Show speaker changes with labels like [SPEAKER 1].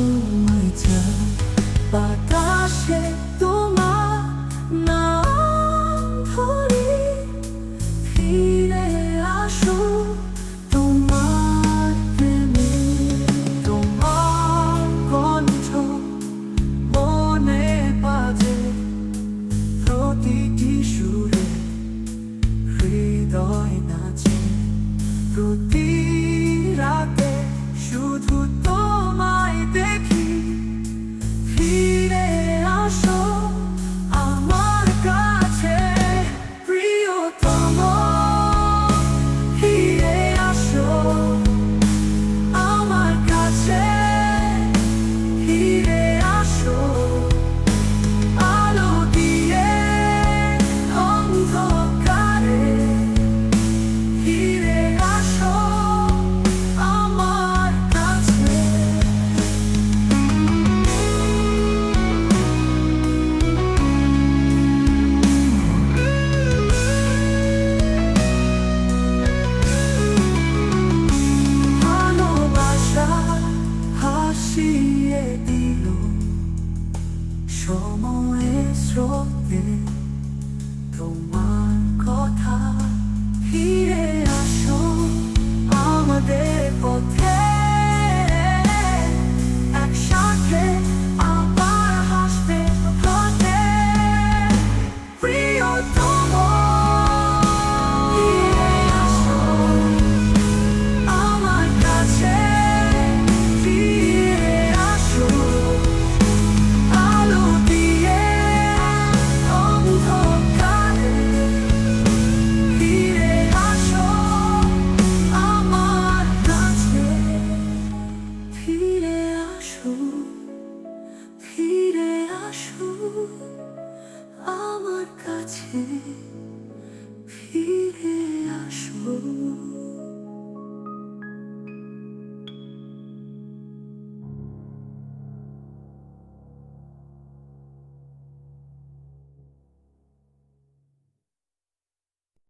[SPEAKER 1] my time আসু ফিরে আসু আমার কাছে ফিরে আসু